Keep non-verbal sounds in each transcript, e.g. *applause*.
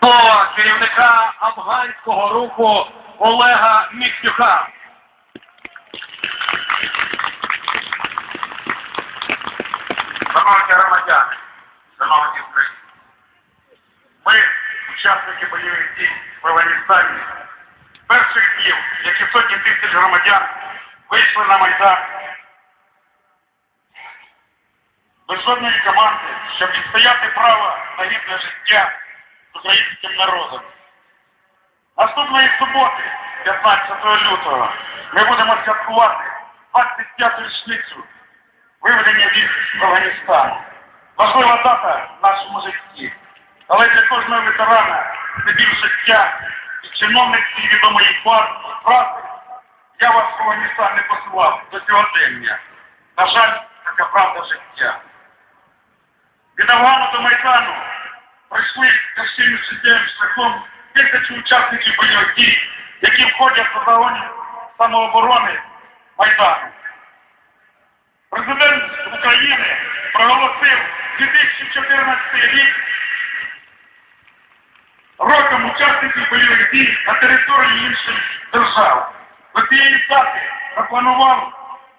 Слово керівника афганського руху Олега Міксюка. Шановні громадяни, шановні українці, ми, учасники бойових дій в Афганістані, перших днів, як і сотні тисяч громадян, вийшли на Майдан без жодної команди, щоб відстояти право на гідне життя з українським народом. Наступної суботи, 15 лютого, ми будемо святкувати 25-ту річницю виведення з Афганістану. Важлива дата в нашому житті. Але для кожного ветерана це біль життя і чиновницької відомої фрази я вас в Афганістан не посилав до сьогодення. На жаль, така правда життя. Від Афгану до Майдану пройшли тяжким життєвим шляхом тисячі учасників бойових дій, які входять до загонів самооборони Майдану. Президент України проголосив 2014 рік роком учасників бойових дій на території інших держав. До цієї дати запланував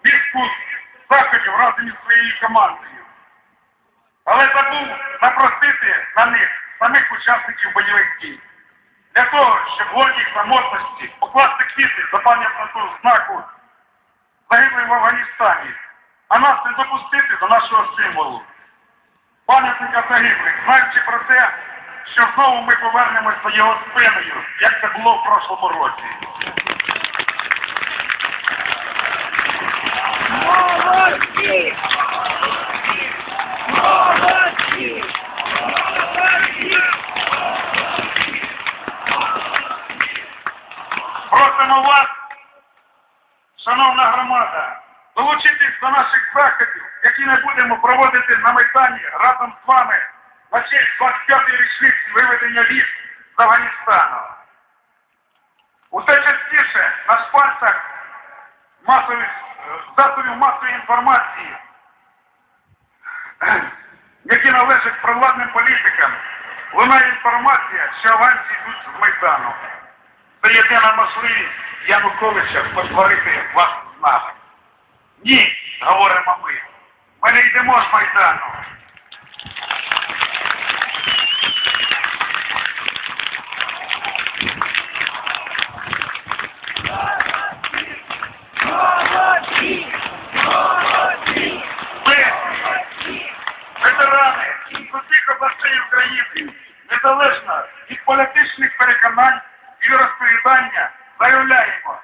відпуск заходів разом із своєю командою. Але забув напросити на них самих учасників бойових дій. Для того, щоб в гордій самотності покласти квіти за пам'ятного знаку загиблих в Афганістані, а нас не допустити до нашого символу. Пам'ятника загиблих, знаючи про те, що знову ми повернемось за його спиною, як це було в прошлому році. Просимо вас, шановна громада, долучитись до наших заходів, які ми будемо проводити на Майдані разом з вами на честь 25-ї річниці виведення військ з Афганістану. Усе частіше на шпальцях масових е, засобів масової інформації, *clears throat* які належать провладним політикам, лунає інформація, що афганці йдуть з Майдану. Це Януковича потворити вас з нами. Ні, говоримо ми. Ми не йдемо з Майдану. Незалежно від політичних переконань і розповідання, заявляємо,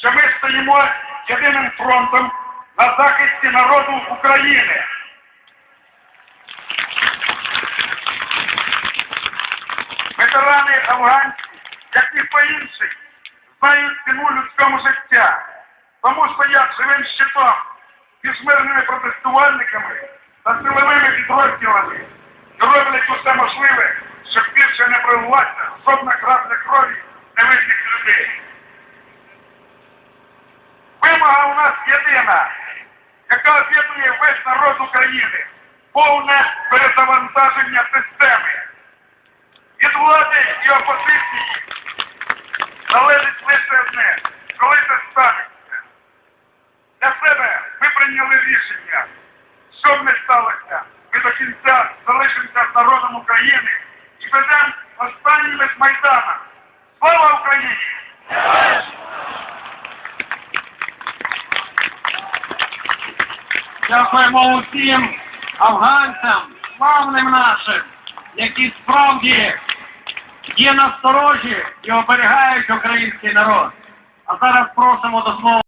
що ми стоїмо єдиним фронтом на захисті народу України. Ветерани афганці, як ніхто інший, знають ціну людському життя, тому стоять живим щитом між мирними протестувальниками та силовими підрозділами і роблять усе можливе, щоб більше не пролилася жодна крапля народ України, повне перезавантаження системи. Від влади і опозиції залежить лише одне, коли це станеться. Для себе ми прийняли рішення, що б не сталося, ми до кінця залишимося народом України і ведемо останніми Майдана. Слава Україні! Дякуємо усім афганцям, славним нашим, які справді є насторожі і оберігають український народ. А зараз просимо до слова.